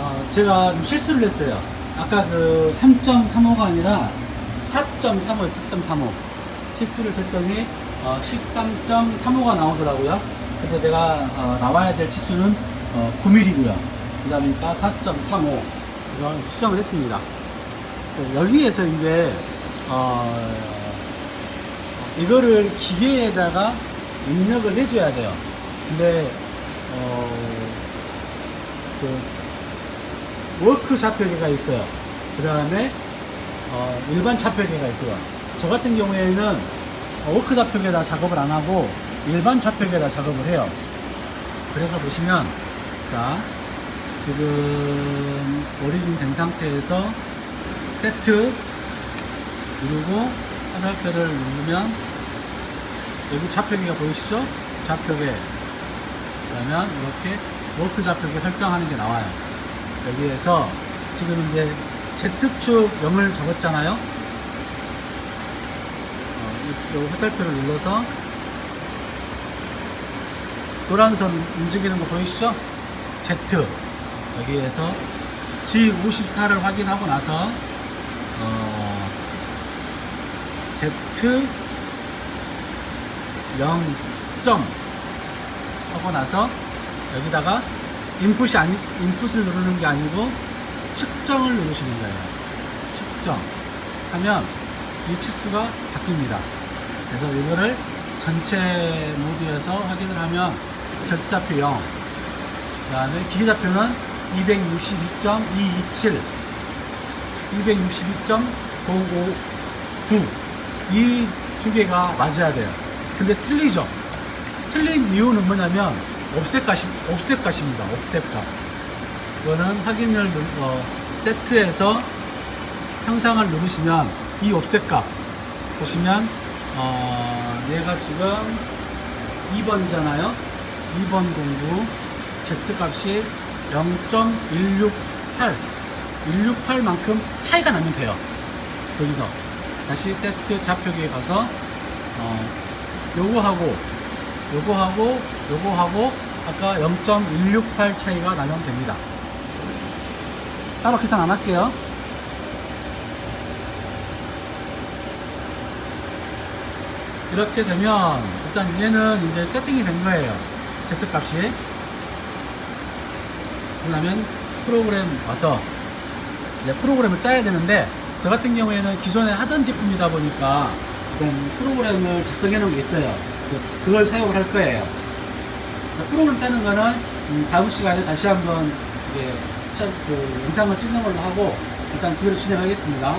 어, 제가 좀 실수를 했어요. 아까 그 3.35가 아니라 4.35, 4.35. 실수를 했더니 어, 13.35가 나오더라고요. 근데 내가 어, 나와야 될 치수는 어, 9mm고요. 그다음이니까 4.35. 이런 수정을 했습니다. 네, 여기에서 이제 어, 이거를 기계에다가 입력을 해줘야 돼요. 근데 어, 그 워크 좌표계가 있어요. 그 다음에 어, 일반 좌표계가 있고요. 저 같은 경우에는 어, 워크 좌표계다 작업을 안 하고 일반 좌표계다 작업을 해요. 그래서 보시면 자 지금 오리진 된 상태에서 세트 누르고 화살표를 누르면 여기 좌표계가 보이시죠? 좌표계 그러면 이렇게 워크 좌표계 설정하는 게 나와요. 여기에서 지금 이제 Z축 0을 적었잖아요. 어, 이, 이 화살표를 눌러서 노란 선 움직이는 거 보이시죠? Z 여기에서 G54를 확인하고 나서 어, Z 0점 하고 나서 여기다가 인풋이 아니 인풋을 누르는 게 아니고 측정을 누르시는 거예요. 측정 하면 이 치수가 바뀝니다. 그래서 이거를 전체 모드에서 확인을 하면 절대좌표 0, 그 다음에 기계좌표는 262.227, 262.559 이 두 개가 맞아야 돼요. 근데 틀리죠? 틀린 이유는 뭐냐면 옵셋값이, 옵셋값입니다. 옵셋값. 이거는 확인을 누, 어, 세트에서 형상을 누르시면 이 옵셋값 보시면 어, 얘가 지금 2번이잖아요. 2번 공구 Z값이 0.168 168만큼 차이가 나면 돼요. 여기서 다시 세트 좌표기에 가서 어, 요거하고 요거하고 요거하고 아까 0.168 차이가 나면 됩니다. 따로 계산 안 할게요. 이렇게 되면 일단 얘는 이제 세팅이 된 거예요. Z 값이. 그러면 프로그램 와서 이제 프로그램을 짜야 되는데 저 같은 경우에는 기존에 하던 제품이다 보니까 일단 프로그램을 작성해 놓은 게 있어요. 그- 그걸 사용을 할 거예요. 프로그램 짜는 거는 음, 다음 시간에 다시 한번 첫- 그 영상을 찍는 걸로 하고 일단 그대로 진행하겠습니다.